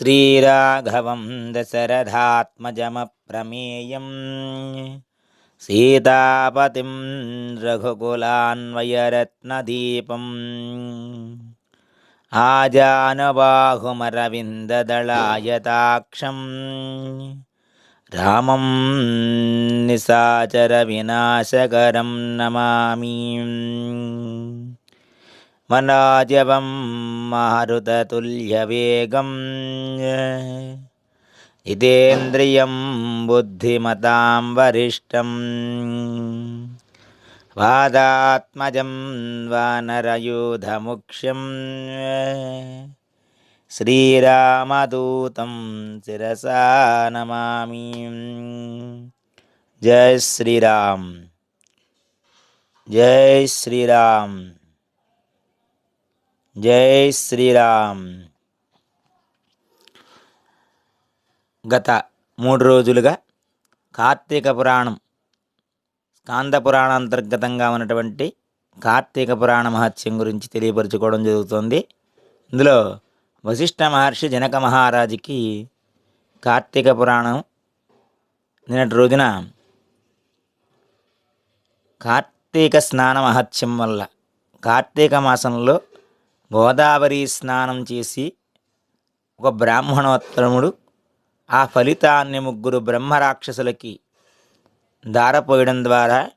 श्रीराघवं दशरथात्मजमप्रमेयं सीतापतिं रघुकुलान्वयरत्नदीपम्। आजानुबाहुमरविन्ददलायताक्षं रामं निशाचरविनाशकरं नमामि మనాజవం మహరుతతుల్యవేగం ఇదేంద్రియం బుద్ధిమతాం వరిష్టం వాదాత్మజం వానరయూధముఖ్యం శ్రీరామదూతం శిరసా నమామి జై శ్రీరామ్ జై శ్రీరామ్ జై శ్రీరామ్. గత మూడు రోజులుగా కార్తీక పురాణం స్కాంద పురాణ అంతర్గతంగా ఉన్నటువంటి కార్తీక పురాణ మహత్యం గురించి తెలియపరచుకోవడం జరుగుతుంది. ఇందులో వశిష్ఠ మహర్షి జనక మహారాజుకి కార్తీక పురాణం నిన్నటి రోజున కార్తీక స్నాన మహత్యం వల్ల కార్తీక మాసంలో గోదావరి స్నానం చేసి ఒక బ్రాహ్మణోత్తముడు ఆ ఫలితాన్ని ముగ్గురు బ్రహ్మరాక్షసులకి దారపోయడం ద్వారా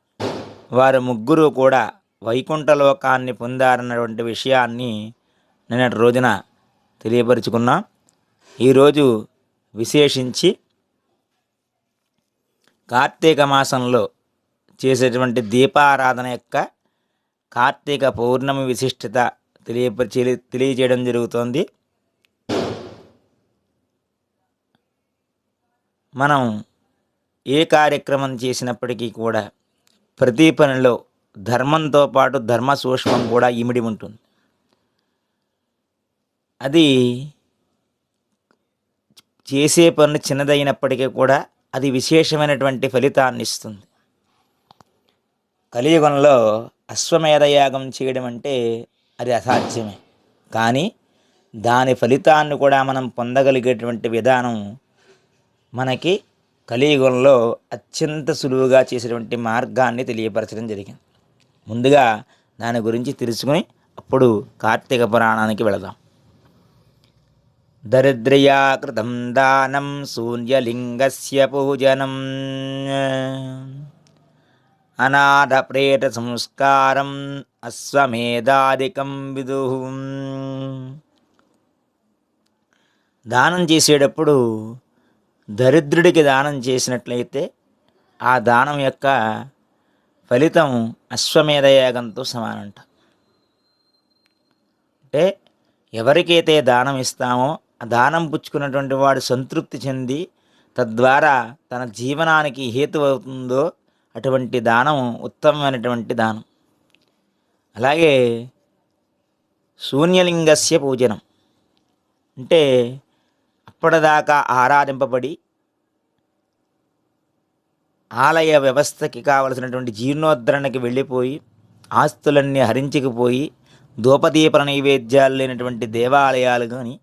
వారు ముగ్గురు కూడా వైకుంఠలోకాన్ని పొందారన్నటువంటి విషయాన్ని నిన్నటి రోజున తెలియపరుచుకున్నాం. ఈరోజు విశేషించి కార్తీక మాసంలో చేసేటువంటి దీపారాధన యొక్క కార్తీక పౌర్ణమి విశిష్టత తెలియపరిచే తెలియజేయడం జరుగుతోంది. మనం ఏ కార్యక్రమం చేసినప్పటికీ కూడా ప్రతి పనిలో ధర్మంతో పాటు ధర్మ సూక్ష్మం కూడా ఇమిడి ఉంటుంది. అది చేసే పని చిన్నదైనప్పటికీ కూడా అది విశేషమైనటువంటి ఫలితాన్ని ఇస్తుంది. కలియుగంలో అశ్వమేధయాగం చేయడం అంటే అది అసాధ్యమే. కానీ దాని ఫలితాన్ని కూడా మనం పొందగలిగేటువంటి విధానం మనకి కలియుగంలో అత్యంత సులువుగా చేసేటువంటి మార్గాన్ని తెలియపరచడం జరిగింది. ముందుగా దాని గురించి తెలుసుకుని అప్పుడు కార్తీక పురాణానికి వెళదాం. దరిద్రయా కృతం దానం శూన్యలింగస్య పూజనం. అనాథ ప్రేత సంస్కారం అశ్వమేధాదికం విదు. దానం చేసేటప్పుడు దరిద్రుడికి దానం చేసినట్లయితే ఆ దానం యొక్క ఫలితం అశ్వమేధయాగంతో సమానంట. అంటే ఎవరికైతే దానం ఇస్తామో ఆ దానం పుచ్చుకున్నటువంటి వాడు సంతృప్తి చెంది తద్వారా తన జీవనానికి హేతు అవుతుందో అటువంటి దానం ఉత్తమమైనటువంటి దానం. అలాగే శూన్యలింగస్య పూజనం. అంటే అప్పటిదాకా ఆరాధింపబడి ఆలయ వ్యవస్థకి కావలసినటువంటి జీర్ణోద్ధరణకి వెళ్ళిపోయి ఆస్తులన్నీ హరించుకుపోయి ధూపదీప నైవేద్యాలు లేనటువంటి దేవాలయాలు కానీ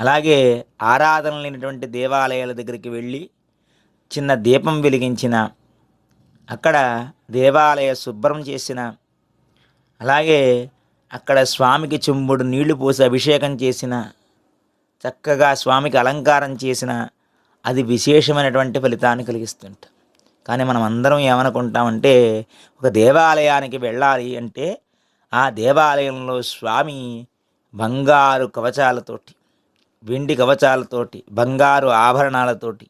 అలాగే ఆరాధన లేనటువంటి దేవాలయాల దగ్గరికి వెళ్ళి చిన్న దీపం వెలిగించిన అక్కడ దేవాలయ శుభ్రం చేసిన అలాగే అక్కడ స్వామికి చెంబుడు నీళ్ళు పోసి అభిషేకం చేసిన చక్కగా స్వామికి అలంకారం చేసిన అది విశేషమైనటువంటి ఫలితాన్ని కలిగిస్తుంట. కానీ మనం అందరం ఏమనుకుంటామంటే ఒక దేవాలయానికి వెళ్ళాలి అంటే ఆ దేవాలయంలో స్వామి బంగారు కవచాలతోటి వెండి కవచాలతోటి బంగారు ఆభరణాలతోటి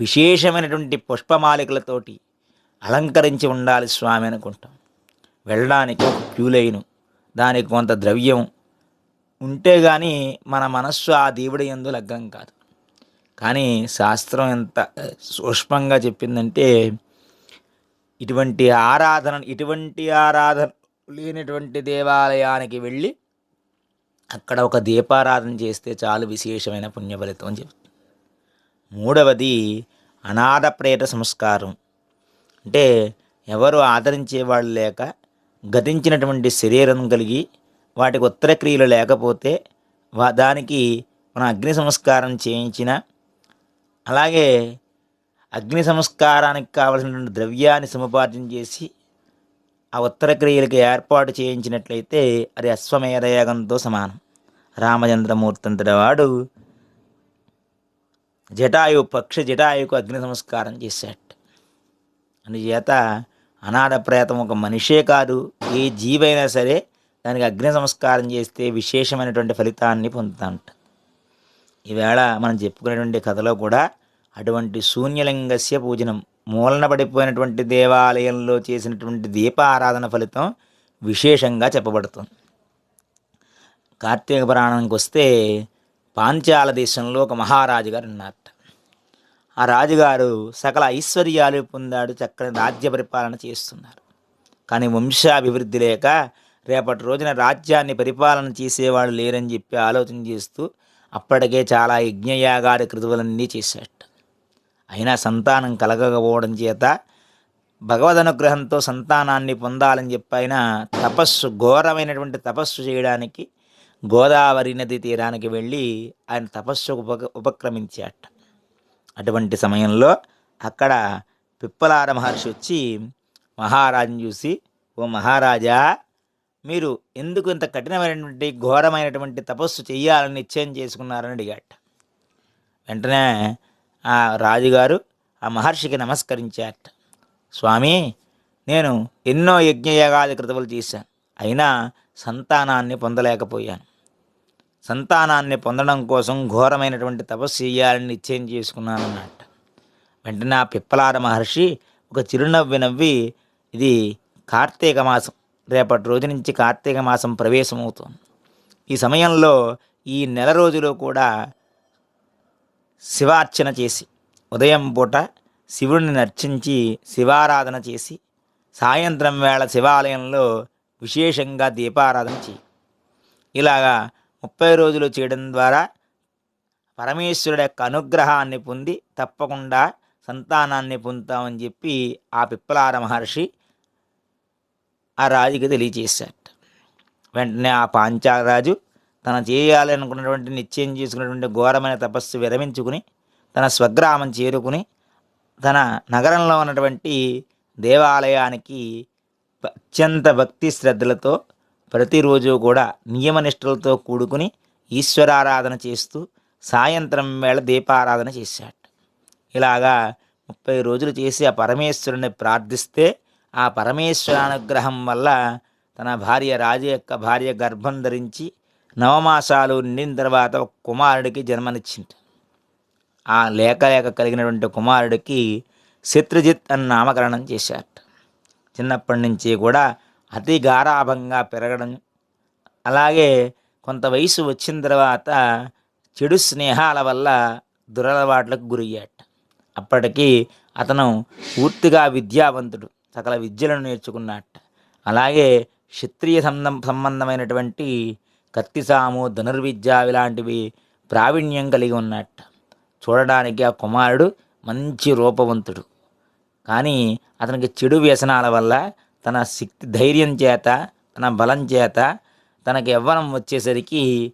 విశేషమైనటువంటి పుష్పమాలికలతోటి అలంకరించి ఉండాలి స్వామి అనుకుంటాం. వెళ్ళడానికి ఒక క్యూ లైను దానికి కొంత ద్రవ్యం ఉంటే కానీ మన మనస్సు ఆ దేవుడి ఎందు లగ్గం కాదు. కానీ శాస్త్రం ఎంత సూక్ష్మంగా చెప్పిందంటే ఇటువంటి ఆరాధన ఇటువంటి ఆరాధన లేనటువంటి దేవాలయానికి వెళ్ళి అక్కడ ఒక దీపారాధన చేస్తే చాలు విశేషమైన పుణ్యఫలితం అని చెప్తుంది. మూడవది అనాథ ప్రేత సంస్కారం. అంటే ఎవరు ఆదరించేవాళ్ళు లేక గతించినటువంటి శరీరం కలిగి వాటికి ఉత్తర క్రియలు లేకపోతే వా దానికి మనం అగ్ని సంస్కారం చేయించిన అలాగే అగ్ని సంస్కారానికి కావలసినటువంటి ద్రవ్యాన్ని సముపార్జన చేసి ఆ ఉత్తర క్రియలకు ఏర్పాటు చేయించినట్లయితే అది అశ్వమేధయాగంతో సమానం. రామచంద్రమూర్తి అంతటి వాడు జటాయు పక్ష జటాయుకు అగ్ని సంస్కారం చేశాడు. అందుచేత అనాథ ప్రేతం ఒక మనిషే కాదు. ఏ జీవైనా సరే దానికి అగ్ని సంస్కారం చేస్తే విశేషమైనటువంటి ఫలితాన్ని పొందుతాంట. ఈవేళ మనం చెప్పుకునేటువంటి కథలో కూడా అటువంటి శూన్యలింగస్య పూజనం మూలన పడిపోయినటువంటి దేవాలయంలో చేసినటువంటి దీపారాధన ఫలితం విశేషంగా చెప్పబడుతుంది. కార్తీక పురాణానికి వస్తే పాంచాల దేశంలో ఒక మహారాజు గారు ఉన్నారట. ఆ రాజుగారు సకల ఐశ్వర్యాలు పొందాడు చక్కని రాజ్య పరిపాలన చేస్తున్నారు. కానీ వంశాభివృద్ధి లేక రేపటి రోజున రాజ్యాన్ని పరిపాలన చేసేవాడు లేరని చెప్పి ఆలోచన చేస్తూ అప్పటికే చాలా యజ్ఞయాగాది కృతువులన్నీ చేశాడు అయినా సంతానం కలగకపోవడం చేత భగవద్ అనుగ్రహంతో సంతానాన్ని పొందాలని చెప్పి ఆయన తపస్సు ఘోరమైనటువంటి తపస్సు చేయడానికి గోదావరి నది తీరానికి వెళ్ళి ఆయన తపస్సుకు ఉప ఉపక్రమించాట అటువంటి సమయంలో అక్కడ పిప్పలార మహర్షి వచ్చి మహారాజుని చూసి ఓ మహారాజా మీరు ఎందుకు ఇంత కఠినమైనటువంటి ఘోరమైనటువంటి తపస్సు చేయాలని నిశ్చయం చేసుకున్నారని అడిగాట. వెంటనే ఆ రాజుగారు ఆ మహర్షికి నమస్కరించారట. స్వామి నేను ఎన్నో యజ్ఞయాగాది కృతములు చేశాను. అయినా సంతానాన్ని పొందలేకపోయాను. సంతానాన్ని పొందడం కోసం ఘోరమైనటువంటి తపస్సు చేయాలని నిశ్చయం చేసుకున్నానన్నట్టు వెంటనే ఆ పిప్పలార మహర్షి ఒక చిరునవ్వి నవ్వి ఇది కార్తీక మాసం రేపటి రోజు నుంచి కార్తీక మాసం ప్రవేశమవుతుంది. ఈ సమయంలో ఈ నెల రోజులో కూడా శివార్చన చేసి ఉదయం పూట శివుడిని నర్చించి శివారాధన చేసి సాయంత్రం వేళ శివాలయంలో విశేషంగా దీపారాధన చేయి. ఇలాగా ముప్పై రోజులు చేయడం ద్వారా పరమేశ్వరుడు యొక్క అనుగ్రహాన్ని పొంది తప్పకుండా సంతానాన్ని పొందుతామని చెప్పి ఆ పిప్పలార మహర్షి ఆ రాజుకి తెలియచేశాట వెంటనే ఆ పాంచాలరాజు తన చేయాలనుకున్నటువంటి నిశ్చయం చేసుకున్నటువంటి ఘోరమైన తపస్సు విరమించుకుని తన స్వగ్రామం చేరుకుని తన నగరంలో ఉన్నటువంటి దేవాలయానికి అత్యంత భక్తి శ్రద్ధలతో ప్రతిరోజు కూడా నియమనిష్టలతో కూడుకుని ఈశ్వరారాధన చేస్తూ సాయంత్రం వేళ దీపారాధన చేశాడు. ఇలాగా ముప్పై రోజులు చేసి ఆ పరమేశ్వరుని ప్రార్థిస్తే ఆ పరమేశ్వరానుగ్రహం వల్ల తన భార్య రాజు యొక్క భార్య గర్భం ధరించి నవమాసాలు నిండిన తర్వాత ఒక కుమారుడికి జన్మనిచ్చింది. ఆ లేక లేక కలిగినటువంటి కుమారుడికి శత్రుజిత్ అని నామకరణం చేశాట చిన్నప్పటి నుంచి కూడా అతి గారాభంగా పెరగడం. అలాగే కొంత వయసు వచ్చిన తర్వాత చెడు స్నేహాల వల్ల దురలవాట్లకు గురయ్యాట. అప్పటికి అతను పూర్తిగా విద్యావంతుడు సకల విద్యలను నేర్చుకున్నట్ట అలాగే క్షత్రియ సంబంధం సంబంధమైనటువంటి కత్తిసాము ధనుర్విద్య ఇలాంటివి ప్రావీణ్యం కలిగి ఉన్నట్ట చూడడానికి ఆ కుమారుడు మంచి రూపవంతుడు. కానీ అతనికి చెడు వ్యసనాల వల్ల తన శక్తి ధైర్యం చేత తన బలం చేత తనకు యవ్వనం వచ్చేసరికి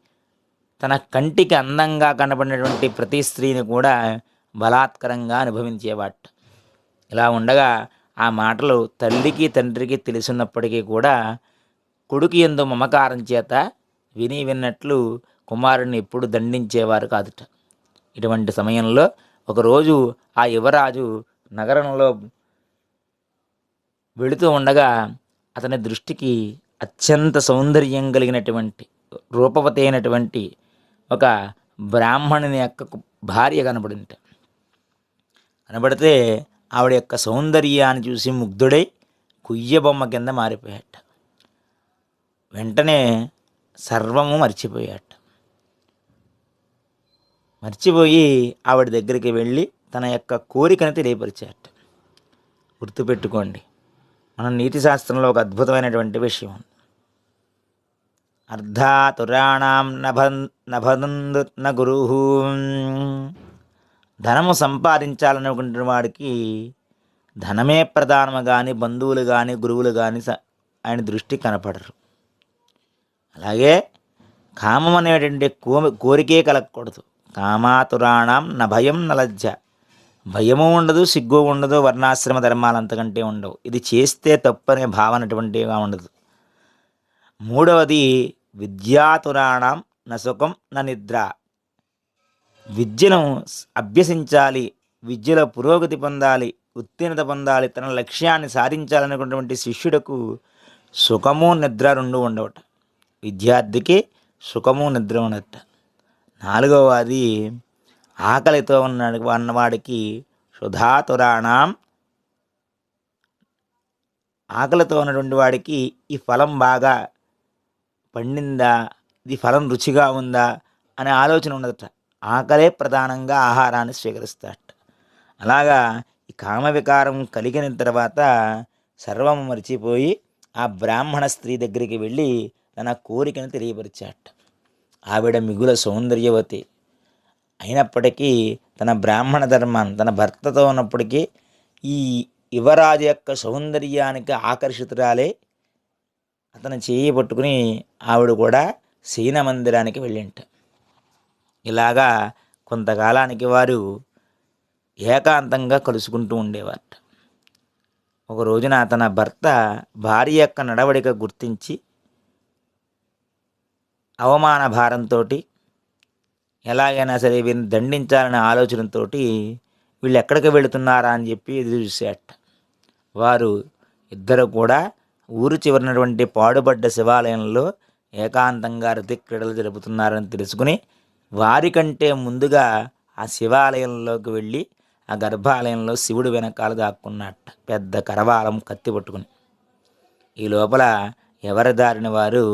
తన కంటికి అందంగా కనబడినటువంటి ప్రతి స్త్రీని కూడా బలాత్కరంగా అనుభవించేవాట. ఇలా ఉండగా ఆ మాటలు తల్లికి తండ్రికి తెలిసినప్పటికీ కూడా కొడుకు ఎందు మమకారం చేత విని విన్నట్లు కుమారుని ఎప్పుడు దండించేవారు కాదుట. ఇటువంటి సమయంలో ఒకరోజు ఆ యువరాజు నగరంలో వెళుతూ ఉండగా అతని దృష్టికి అత్యంత సౌందర్యం కలిగినటువంటి రూపవతి అయినటువంటి ఒక బ్రాహ్మణుని యొక్క భార్య కనబడింట కనబడితే ఆవిడ యొక్క సౌందర్యాన్ని చూసి ముగ్ధుడై కుయ్య బొమ్మ కింద మారిపోయాట. వెంటనే సర్వము మర్చిపోయాట. మర్చిపోయి ఆవిడ దగ్గరికి వెళ్ళి తన యొక్క కోరికను తెలియపరిచాట. గుర్తుపెట్టుకోండి మన నీతి శాస్త్రంలో ఒక అద్భుతమైనటువంటి విషయం ఉంది. అర్ధాతురాణం నభన్ నభనందు న గురు ధనము సంపాదించాలనుకుంటున్న వాడికి ధనమే ప్రధానము కానీ బంధువులు కానీ గురువులు కానీ స- ఆయన దృష్టి కనపడరు. అలాగే కామం అనేటువంటి కోరికే కలగకూడదు. కామాతురాణం న భయం న లజ్జ భయము ఉండదు సిగ్గు ఉండదు వర్ణాశ్రమ ధర్మాలు అంతకంటే ఉండవు. ఇది చేస్తే తప్పనే భావన అటువంటిగా ఉండదు. మూడవది విద్యాతురాణం న సుఖం న నిద్ర. విద్యను అభ్యసించాలి విద్యలో పురోగతి పొందాలి ఉత్తీర్ణత పొందాలి తన లక్ష్యాన్ని సాధించాలనుకున్నటువంటి శిష్యుడకు సుఖము నిద్ర రెండు ఉండవట. విద్యార్థికి సుఖము నిద్ర ఉండట నాలుగవది ఆకలితో ఉన్న ఉన్నవాడికి సుధాతురాణం. ఆకలితో ఉన్నటువంటి వాడికి ఈ ఫలం బాగా పండిందా? ఇది ఫలం రుచిగా ఉందా? అనే ఆలోచన ఉండదట ఆకలే ప్రధానంగా ఆహారాన్ని స్వీకరిస్తాడట అలాగా ఈ కామ వికారం కలిగిన తర్వాత సర్వం మర్చిపోయి ఆ బ్రాహ్మణ స్త్రీ దగ్గరికి వెళ్ళి తన కోరికను తెలియపరిచాట. ఆవిడ మిగుల సౌందర్యవతి. అయినప్పటికీ తన బ్రాహ్మణ ధర్మాన్ని తన భర్తతో ఉన్నప్పటికీ ఈ యువరాజు యొక్క సౌందర్యానికి ఆకర్షితురాలే అతను చేయి పట్టుకుని ఆవిడ కూడా శయన మందిరానికి వెళ్ళింట. ఇలాగా కొంతకాలానికి వారు ఏకాంతంగా కలుసుకుంటూ ఉండేవారట. ఒక రోజున తన భర్త భార్య యొక్క నడవడిక గుర్తించి అవమాన భారంతో ఎలాగైనా సరే వీరిని దండించాలనే ఆలోచనతో వీళ్ళు ఎక్కడికి వెళుతున్నారా అని చెప్పి ఎదురు చూసేట వారు ఇద్దరు కూడా ఊరు చివరినటువంటి పాడుబడ్డ శివాలయంలో ఏకాంతంగా రతిక్రీడలు జరుపుతున్నారని తెలుసుకుని వారికంటే ముందుగా ఆ శివాలయంలోకి వెళ్ళి ఆ గర్భాలయంలో శివుడు వెనకాల దాక్కున్నట్ట పెద్ద కరవాలం కత్తి పట్టుకుని. ఈ లోపల ఎవరి దారిన వారు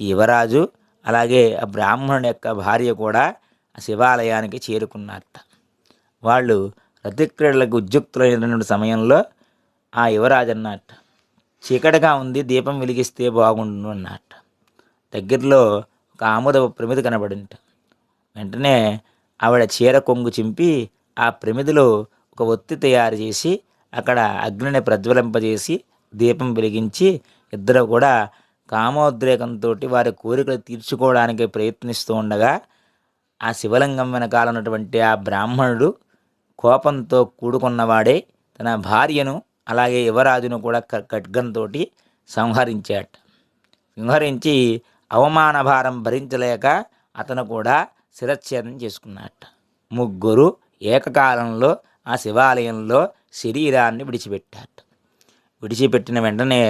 యువరాజు అలాగే ఆ బ్రాహ్మణుడి యొక్క భార్య కూడా శివాలయానికి చేరుకున్నట్ట వాళ్ళు రతిక్రీడలకు ఉద్యుక్తులైనటువంటి సమయంలో ఆ యువరాజు అన్నట్ట చీకటిగా ఉంది దీపం వెలిగిస్తే బాగుండు అన్నట్ట దగ్గరలో ఒక ఆముద ప్రమిది కనబడింట. వెంటనే ఆవిడ చీర కొంగు చింపి ఆ ప్రమిదిలో ఒక ఒత్తి తయారు చేసి అక్కడ అగ్నిని ప్రజ్వలింపజేసి దీపం వెలిగించి ఇద్దరు కూడా కామోద్రేకంతో వారి కోరికలు తీర్చుకోవడానికి ప్రయత్నిస్తూ ఉండగా ఆ శివలింగం వెనకాల ఉన్నటువంటి ఆ బ్రాహ్మణుడు కోపంతో కూడుకున్నవాడే తన భార్యను అలాగే యువరాజును కూడా ఖడ్గంతో సంహరించాట. సంహరించి అవమాన భారం భరించలేక అతను కూడా శిరచ్ఛేదం చేసుకున్నట్ట ముగ్గురు ఏకకాలంలో ఆ శివాలయంలో శరీరాన్ని విడిచిపెట్టాట. విడిచిపెట్టిన వెంటనే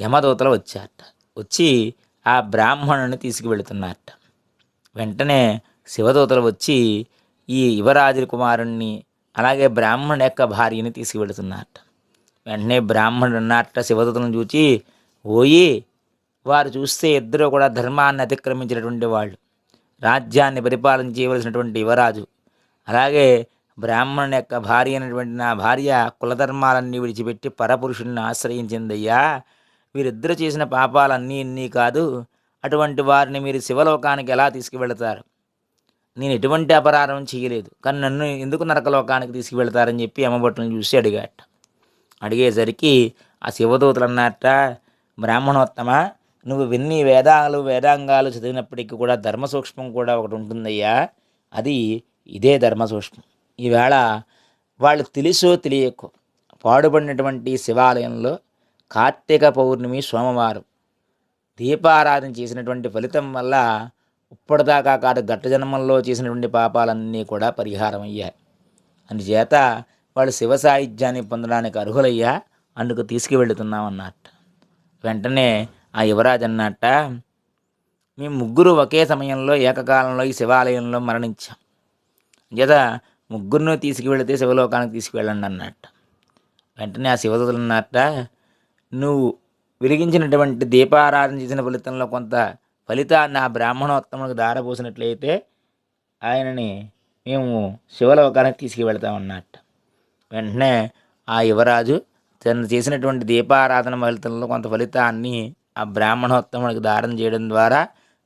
యమదూతలు వచ్చాట. వచ్చి ఆ బ్రాహ్మణుని తీసుకువెళుతున్నట్ట వెంటనే శివదూతలు వచ్చి ఈ యువరాజు కుమారుణ్ణి అలాగే బ్రాహ్మణుడి యొక్క భార్యని తీసుకువెళుతున్నారట వెంటనే బ్రాహ్మణుడు అన్నట్ట శివదూతలను చూచి ఓయి వారు చూస్తే ఇద్దరు కూడా ధర్మాన్ని అతిక్రమించినటువంటి వాళ్ళు. రాజ్యాన్ని పరిపాలన చేయవలసినటువంటి యువరాజు అలాగే బ్రాహ్మణుని యొక్క భార్య అయినటువంటి నా భార్య కులధర్మాలన్నీ విడిచిపెట్టి పరపురుషుడిని ఆశ్రయించిందయ్యా. వీరిద్దరు చేసిన పాపాలన్నీ ఇన్ని కాదు. అటువంటి వారిని మీరు శివలోకానికి ఎలా తీసుకువెళతారు? నేను ఎటువంటి అపరాధం చేయలేదు. కానీ నన్ను ఎందుకు నరకలోకానికి తీసుకువెళ్తారని చెప్పి అమ్మబట్టును చూసి అడిగాట. అడిగేసరికి ఆ శివదూతలు అన్నట్ట బ్రాహ్మణోత్తమ నువ్వు విన్ని వేదాలు వేదాంగాలు చదివినప్పటికీ కూడా ధర్మ సూక్ష్మం కూడా ఒకటి ఉంటుందయ్యా. అది ఇదే ధర్మ సూక్ష్మం ఈవేళ వాళ్ళు తెలుసో తెలియకో పాడుపడినటువంటి శివాలయంలో కార్తీక పౌర్ణమి సోమవారం దీపారాధన చేసినటువంటి ఫలితం వల్ల ఇప్పటిదాకా కాదు గట్ట జన్మల్లో చేసినటువంటి పాపాలన్నీ కూడా పరిహారం అయ్యాయి అందుచేత వాళ్ళు శివ సాహిత్యాన్ని పొందడానికి అర్హులయ్యా అందుకు తీసుకువెళుతున్నామన్నట్ట. వెంటనే ఆ యువరాజు అన్నట్ట మేము ముగ్గురు ఒకే సమయంలో ఏకకాలంలో ఈ శివాలయంలో మరణించాం. చేత ముగ్గురును తీసుకువెళితే శివలోకానికి తీసుకువెళ్ళండి అన్నట్ట. వెంటనే ఆ శివదతులు అన్నట్ట నువ్వు వెలిగించినటువంటి దీపారాధన చేసిన ఫలితంలో కొంత ఫలితాన్ని ఆ బ్రాహ్మణోత్తములకు దారపోసినట్లయితే ఆయనని మేము శివలోకానికి తీసుకువెళ్తామన్నట్ట. వెంటనే ఆ యువరాజు తను చేసినటువంటి దీపారాధన ఫలితంలో కొంత ఫలితాన్ని ఆ బ్రాహ్మణోత్తముడికి దారం చేయడం ద్వారా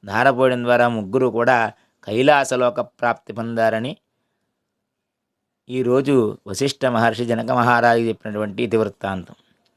ధారపోయడం ద్వారా ముగ్గురు కూడా కైలాసలోక ప్రాప్తి పొందారని ఈరోజు వశిష్ఠ మహర్షి జనక మహారాజు చెప్పినటువంటి ఇతివృత్తాంతం.